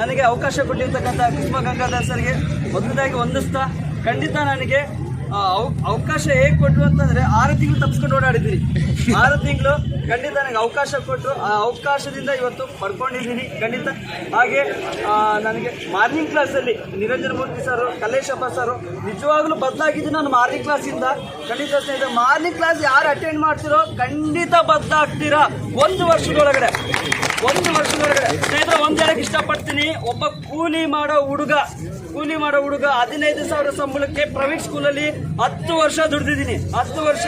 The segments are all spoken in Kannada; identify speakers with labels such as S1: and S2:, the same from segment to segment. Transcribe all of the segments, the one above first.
S1: ನನಗೆ ಅವಕಾಶ ಕೊಟ್ಟಿರ್ತಕ್ಕಂಥ ಕುಸುಮ ಗಂಗಾಧರ್ ಸರ್ಗೆ ಮೊದಲದಾಗಿ ವಂದಿಸ್ತಾ. ಖಂಡಿತ ನನಗೆ ಅವಕಾಶ ಹೇಗೆ ಕೊಟ್ಟರು ಅಂತಂದ್ರೆ ಆರು ತಿಂಗಳು ತಪ್ಪಿಸ್ಕೊಂಡು ಓಡಾಡಿದ್ದೀನಿ. ಆರು ತಿಂಗಳು ಖಂಡಿತ ನನಗೆ ಅವಕಾಶ ಕೊಟ್ಟರು ಆ ಅವಕಾಶದಿಂದ ಇವತ್ತು ಪಡ್ಕೊಂಡಿದ್ದೀನಿ ಖಂಡಿತ. ಹಾಗೆ ನನಗೆ ಮಾರ್ನಿಂಗ್ ಕ್ಲಾಸಲ್ಲಿ ನಿರಂಜನ ಮೂರ್ತಿ ಸರು, ಕಲ್ಲೇಶಪ್ಪ ಸರು ನಿಜವಾಗ್ಲೂ ಬದಲಾಗಿದ್ದು ನಾನು ಮಾರ್ನಿಂಗ್ ಕ್ಲಾಸಿಂದ. ಖಂಡಿತ ಸ್ನೇಹಿತರೆ, ಮಾರ್ನಿಂಗ್ ಕ್ಲಾಸ್ ಯಾರು ಅಟೆಂಡ್ ಮಾಡ್ತಿರೋ ಖಂಡಿತ ಬದಲಾಗ್ತೀರಾ? ಒಂದು ವರ್ಷದೊಳಗಡೆ. ಒಂದು ವರ್ಷದೊಳಗಡೆ. ಸ್ನೇಹಿತರೆ ಹೇಳಕ್ ಇಷ್ಟಪಡ್ತೀನಿ. ಒಬ್ಬ ಕೂಲಿ ಮಾಡೋ ಹುಡುಗ, ಕೂಲಿ ಮಾಡೋ ಹುಡುಗ ಹದಿನೈದು ಸಾವಿರ ಸಂಬಳಕ್ಕೆ ಪ್ರೈವೇಟ್ ಸ್ಕೂಲಲ್ಲಿ ಹತ್ತು ವರ್ಷ ದುಡ್ದಿದ್ದೀನಿ. ಹತ್ತು ವರ್ಷ.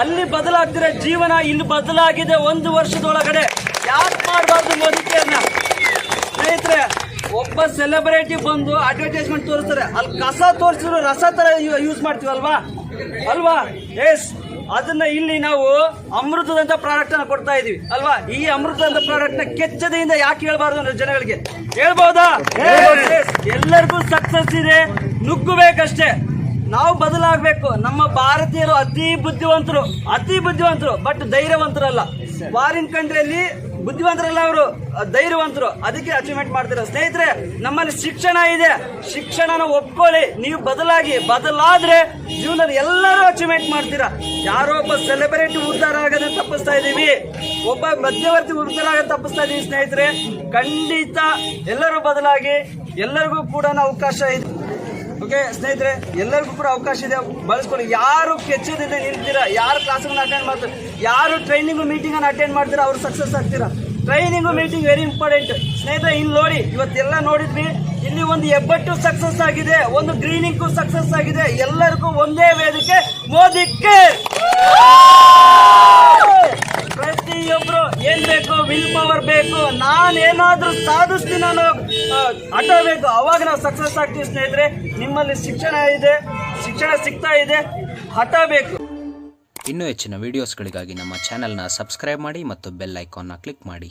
S1: ಅಲ್ಲಿ ಬದಲಾಗ್ತಿರೋ ಜೀವನ ಇಲ್ಲಿ ಬದಲಾಗಿದೆ ಒಂದು ವರ್ಷದೊಳಗಡೆ. ಯಾಕೆ ಮಾಡಬಾರ್ದು ಮೋದಿಕೆಯನ್ನ ಸ್ನೇಹಿತರೆ, ಒಬ್ಬ ಸೆಲೆಬ್ರಿಟಿ ಬಂದು ಅಡ್ವರ್ಟೈಸ್ಮೆಂಟ್ ತೋರಿಸ್ತಾರೆ. ಅಲ್ಲಿ ಕಸ ತೋರಿಸಿದ್ರು ರಸ ತರ ಯೂಸ್ ಮಾಡ್ತೀವಲ್ವಾ? ಅಲ್ವಾ? ಎಸ್ ಅದನ್ನ ಇಲ್ಲಿ ನಾವು ಅಮೃತದಂತ ಪ್ರಾಡಕ್ಟ್ ಅನ್ನ ಕೊಡ್ತಾ ಇದೀವಿ. ಅಲ್ವಾ? ಈ ಅಮೃತದಂತ ಪ್ರಾಡಕ್ಟ್ನ ಕೆಚ್ಚದೆಯಿಂದ ಯಾಕೆ ಹೇಳ್ಬಾರ್ದು ಅಂದ್ರೆ ಜನಗಳಿಗೆ? ಹೇಳ್ಬಹುದಾ. ಎಲ್ಲರಿಗೂ ಸಕ್ಸಸ್ ಇದೆ. ನುಗ್ಗಬೇಕಷ್ಟೇ. ನಾವು ಬದಲಾಗಬೇಕು. ನಮ್ಮ ಭಾರತೀಯರು ಅತಿ ಬುದ್ಧಿವಂತರು. ಅತಿ ಬುದ್ಧಿವಂತರು ಬಟ್ ಧೈರ್ಯವಂತರಲ್ಲ. ಫಾರಿನ್ ಕಂಟ್ರಿಯಲ್ಲಿ ಬುದ್ಧಿವಂತರಲ್ಲ ಅವರು ಧೈರ್ಯವಂತರು. ಅದಕ್ಕೆ ಅಚೀವ್ಮೆಂಟ್ ಮಾಡ್ತಾರೆ? ಸ್ನೇಹಿತರೆ, ನಮ್ಮಲ್ಲಿ ಶಿಕ್ಷಣ ಇದೆ. ಶಿಕ್ಷಣನ ಒಪ್ಕೊಳ್ಳಿ. ನೀವು ಬದಲಾಗಿ, ಬದಲಾದ್ರೆ ಜೀವನದಲ್ಲಿ ಎಲ್ಲರೂ ಅಚೀವ್ಮೆಂಟ್ ಮಾಡ್ತೀರಾ? ಯಾರೋ ಒಬ್ಬ ಸೆಲೆಬ್ರಿಟಿ ಉದ್ಧಾರ ಆಗದೆ ತಪ್ಪಿಸ್ತಾ ಇದ್ದೀವಿ. ಒಬ್ಬ ಮಧ್ಯವರ್ತಿ ಉದ್ಧಾರ ಆಗದೆ ತಪ್ಪಿಸ್ತಾ ಇದ್ದೀವಿ ಸ್ನೇಹಿತರೆ. ಖಂಡಿತ ಎಲ್ಲರೂ ಬದಲಾಗಿ ಎಲ್ಲರಿಗೂ ಕೂಡ ಅವಕಾಶ ಇದೆ. ಓಕೆ ಸ್ನೇಹಿತರೆ, ಎಲ್ಲರಿಗೂ ಕೂಡ ಅವಕಾಶ ಇದೆ. ಬಳಸ್ಕೊಳ್ಳಿ ಯಾರು ಕೆಚ್ಚದಿಂದ ನಿಲ್ತೀರಾ? ಯಾರು ಕ್ಲಾಸ್ಗಳನ್ನ ಅಟೆಂಡ್ ಮಾಡ್ತಾರೆ? ಯಾರು ಟ್ರೈನಿಂಗು ಮೀಟಿಂಗನ್ನು ಅಟೆಂಡ್ ಮಾಡ್ತೀರಾ? ಅವ್ರು ಸಕ್ಸಸ್ ಆಗ್ತೀರಾ? ಟ್ರೈನಿಂಗು ಮೀಟಿಂಗ್ ವೆರಿ ಇಂಪಾರ್ಟೆಂಟ್ ಸ್ನೇಹಿತರೆ ಇಲ್ಲಿ ನೋಡಿ, ಇವತ್ತೆಲ್ಲ ನೋಡಿದ್ವಿ. ಇಲ್ಲಿ ಒಂದು ಹೆಬ್ಬಟ್ಟು ಸಕ್ಸಸ್ ಆಗಿದೆ, ಒಂದು ಗ್ರೀನಿಂಗು ಸಕ್ಸಸ್ ಆಗಿದೆ. ಎಲ್ಲರಿಗೂ ಒಂದೇ ವೇದಿಕೆ, ಮೋದಿಕ್ಕೆ! ವಿಲ್ ಪವರ್ ಬೇಕು ನಾನು ಏನಾದ್ರೂ ಸಾಧಿಸ್ತೀನಿ ಅನ್ನೋ ಹಠ ಬೇಕು. ಅವಾಗ ನಾವು ಸಕ್ಸಸ್ ಆಗ್ತೀವಿ ಸ್ನೇಹಿತರೆ. ನಿಮ್ಮಲ್ಲಿ ಶಿಕ್ಷಣ ಇದೆ, ಶಿಕ್ಷಣ ಸಿಗ್ತಾ ಇದೆ. ಹಠ ಬೇಕು.
S2: ಇನ್ನೂ ಹೆಚ್ಚಿನ ವಿಡಿಯೋಸ್ಗಳಿಗಾಗಿ ನಮ್ಮ ಚಾನೆಲ್ನ ಸಬ್ಸ್ಕ್ರೈಬ್ ಮಾಡಿ ಮತ್ತು ಬೆಲ್ ಐಕಾನ್ನ ಕ್ಲಿಕ್ ಮಾಡಿ.